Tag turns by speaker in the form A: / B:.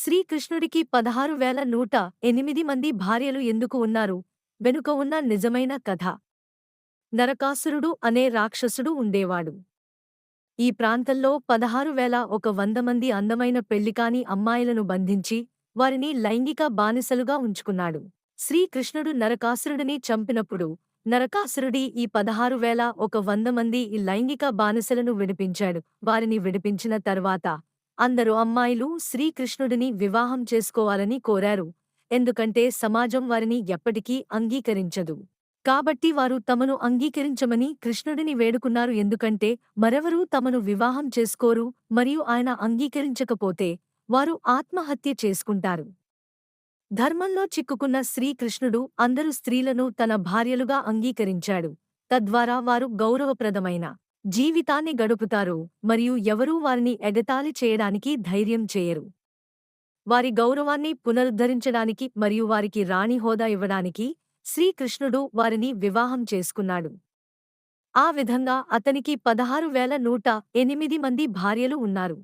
A: శ్రీకృష్ణుడికి పదహారు వేల నూట ఎనిమిది మంది భార్యలు ఎందుకు ఉన్నారు? వెనుక ఉన్న నిజమైన కథ. నరకాసురుడు అనే రాక్షసుడు ఉండేవాడు. ఈ ప్రాంతంలో పదహారు వేల ఒక వంద మంది అందమైన పెళ్ళికాని అమ్మాయిలను బంధించి వారిని లైంగిక బానిసలుగా ఉంచుకున్నాడు. శ్రీకృష్ణుడు నరకాసురుడిని చంపినప్పుడు నరకాసురుడి ఈ పదహారు వేల ఒక వంద మంది ఈ లైంగిక బానిసలను విడిపించాడు. వారిని విడిపించిన తర్వాత అందరు అమ్మాయిలు శ్రీకృష్ణుడిని వివాహం చేసుకోవాలని కోరారు. ఎందుకంటే సమాజం వారిని ఎప్పటికీ అంగీకరించదు. కాబట్టి వారు తమను అంగీకరించమని కృష్ణుడిని వేడుకున్నారు. ఎందుకంటే మరెవరూ తమను వివాహం చేసుకోరు మరియు ఆయన అంగీకరించకపోతే వారు ఆత్మహత్య చేసుకుంటారు. ధర్మంలో చిక్కుకున్న శ్రీకృష్ణుడు అందరు స్త్రీలను తన భార్యలుగా అంగీకరించాడు. తద్వారా వారు గౌరవప్రదమైన జీవితాన్ని గడుపుతారు మరియు ఎవరూ వారిని ఎగతాళి చేయడానికి ధైర్యం చేయరు. వారి గౌరవాన్ని పునరుద్ధరించడానికి మరియు వారికి రాణి హోదా ఇవ్వడానికి శ్రీకృష్ణుడు వారిని వివాహం చేసుకున్నాడు. ఆ విధంగా అతనికి పదహారు వేల నూట ఎనిమిది మంది భార్యలు ఉన్నారు.